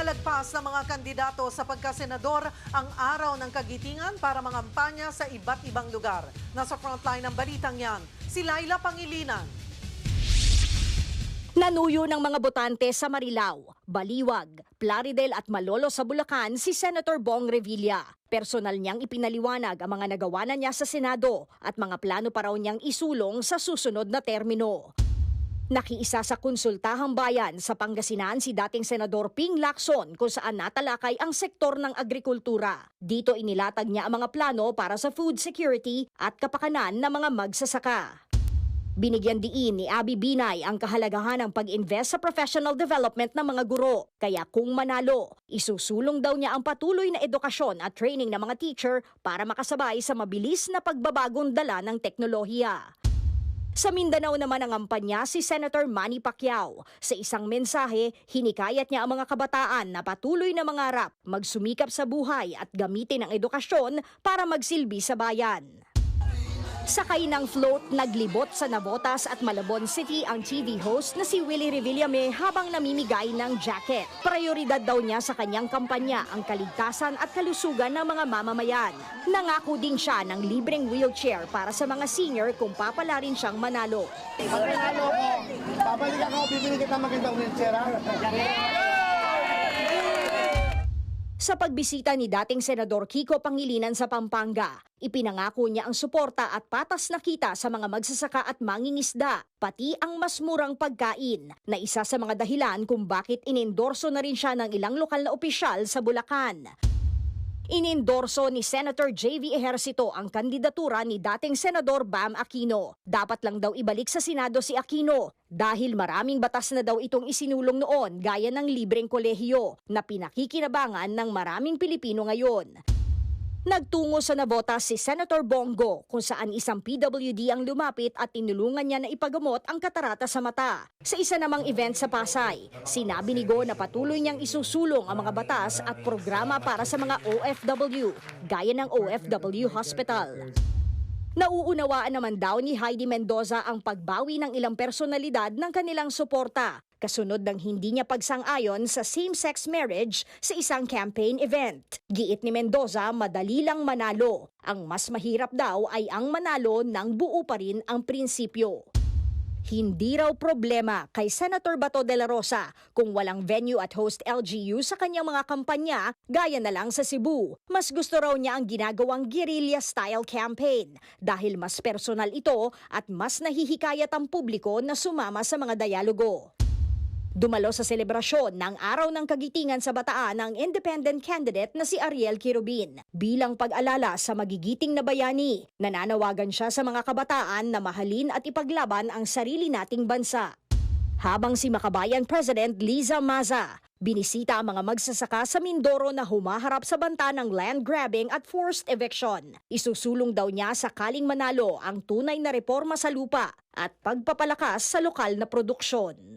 Ipinalagpas ng mga kandidato sa pagkasenador ang araw ng kagitingan para mangampanya sa iba't ibang lugar. Nasa frontline ng balitang yan, si Laila Pangilinan. Nanuyo ng mga botante sa Marilao, Baliwag, Plaridel at Malolo sa Bulacan si Senator Bong Revilla. Personal niyang ipinaliwanag ang mga nagawa na niya sa Senado at mga plano pa raw niyang isulong sa susunod na termino. Nakiisa sa konsultahang bayan sa Pangasinan si dating Senador Ping Lacson kung saan natalakay ang sektor ng agrikultura. Dito inilatag niya ang mga plano para sa food security at kapakanan ng mga magsasaka. Binigyan diin ni Abby Binay ang kahalagahan ng pag-invest sa professional development ng mga guro. Kaya kung manalo, isusulong daw niya ang patuloy na edukasyon at training ng mga teacher para makasabay sa mabilis na pagbabagong dala ng teknolohiya. Sa Mindanao naman ang ampanya si Senator Manny Pacquiao. Sa isang mensahe, hinikayat niya ang mga kabataan na patuloy na mangarap, magsumikap sa buhay at gamitin ang edukasyon para magsilbi sa bayan. Sakay ng float, naglibot sa Navotas at Malabon City ang TV host na si Willie Revillame habang namimigay ng jacket. Prioridad daw niya sa kanyang kampanya ang kaligtasan at kalusugan ng mga mamamayan. Nangako din siya ng libreng wheelchair para sa mga senior kung papala rin siyang manalo. Pag nanalo ko, babalik ako, bibili kita magandang wheelchair, ha? Sa pagbisita ni dating Senador Kiko Pangilinan sa Pampanga, ipinangako niya ang suporta at patas na kita sa mga magsasaka at mangingisda, pati ang mas murang pagkain, na isa sa mga dahilan kung bakit inendorso na rin siya ng ilang lokal na opisyal sa Bulacan. Inendorso ni Senator J.V. Ejercito ang kandidatura ni dating Senador Bam Aquino. Dapat lang daw ibalik sa Senado si Aquino dahil maraming batas na daw itong isinulong noon gaya ng libreng kolehiyo na pinakikinabangan ng maraming Pilipino ngayon. Nagtungo sa nabota si Senator Bongo kung saan isang PWD ang lumapit at tinulungan niya na ipagamot ang katarata sa mata. Sa isa namang event sa Pasay, sinabi ni Go na patuloy niyang isusulong ang mga batas at programa para sa mga OFW, gaya ng OFW Hospital. Nauunawaan naman daw ni Heidi Mendoza ang pagbawi ng ilang personalidad ng kanilang suporta, kasunod ng hindi niya pagsang-ayon sa same-sex marriage sa isang campaign event. Giit ni Mendoza, madali lang manalo. Ang mas mahirap daw ay ang manalo ng buo pa rin ang prinsipyo. Hindi raw problema kay Senator Bato de la Rosa kung walang venue at host LGU sa kanyang mga kampanya gaya na lang sa Cebu. Mas gusto raw niya ang ginagawang guerrilla-style campaign dahil mas personal ito at mas nahihikayat ang publiko na sumama sa mga dialogo. Dumalo sa selebrasyon ng Araw ng Kagitingan sa Bataan ang independent candidate na si Ariel Kirubin. Bilang pag-alala sa magigiting na bayani, nananawagan siya sa mga kabataan na mahalin at ipaglaban ang sarili nating bansa. Habang si Makabayan President Liza Maza, binisita ang mga magsasaka sa Mindoro na humaharap sa banta ng land grabbing at forced eviction. Isusulong daw niya sakaling manalo ang tunay na reforma sa lupa at pagpapalakas sa lokal na produksyon.